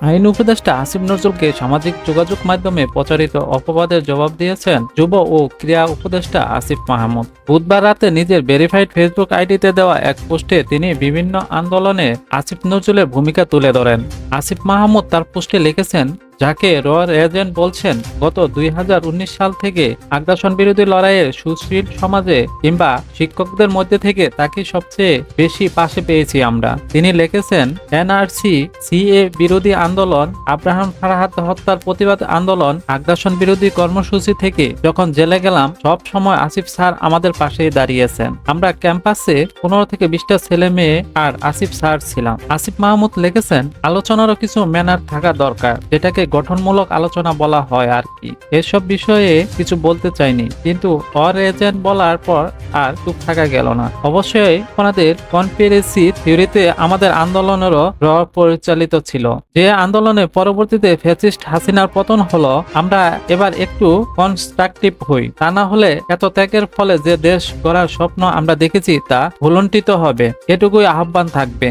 আইন উপদেষ্টা আসিম নজরুলকে সামাজিক যোগাযোগ মাধ্যমে প্রচারিত অপবাদের জবাব দিয়েছেন যুব ও ক্রীড়া উপদেষ্টা আসিফ মাহমুদ। বুধবার রাতে নিজের ভেরিফাইড ফেসবুক আইডিতে দেওয়া এক পোস্টে তিনি বিভিন্ন আন্দোলনে আসিফ নজরুলের ভূমিকা তুলে ধরেন। আসিফ মাহমুদ তার পোস্টে লিখেছেন যাকে রয়্যাল এজেন্ট বলছেন, গত দুই হাজার উনিশ সাল থেকে আগ্রাসন বিরোধী লড়াইয়ের সুশীল সমাজে কিংবা শিক্ষকদের মধ্যে থেকে তাকে সবচেয়ে বেশি পাশে পেয়েছি আমরা। তিনি লিখেছেন, এনআরসি, সিএ বিরোধী আন্দোলন, আব্রাহাম ফারাহাত হত্যার প্রতিবাদ আন্দোলন, আগ্রাসন বিরোধী কর্মসূচি থেকে যখন জেলে গেলাম, সব সময় আসিফ স্যার আমাদের পাশেই দাঁড়িয়েছেন। আমরা ক্যাম্পাসে পনেরো থেকে বিশটা ছেলে মেয়ে আর আসিফ স্যার ছিলাম। আসিফ মাহমুদ লিখেছেন, আলোচনারও কিছু ম্যানার থাকা দরকার, যেটাকে গঠনমূলক আলোচনা বলা হয় আর কি। এসব বিষয়ে কিছু বলতে চাইনি, কিন্তু অর এজেন্ট বলার পর আর চুপ থাকা গেল না। অবশ্যই ওনাদের কনস্পিরেসি থিওরিতে আমাদের আন্দোলনেরও র পরিচালিত ছিল। যে আন্দোলনে পরবর্তীতে ফ্যাসিস্ট হাসিনার পতন হলো, আমরা এবার একটু কনস্ট্রাকটিভ হই। তা না হলে এত ত্যাগের ফলে যে দেশ গড়ার স্বপ্ন আমরা দেখেছি তা ভুলন্টিত হবে। এটুকুই আহ্বান থাকবে।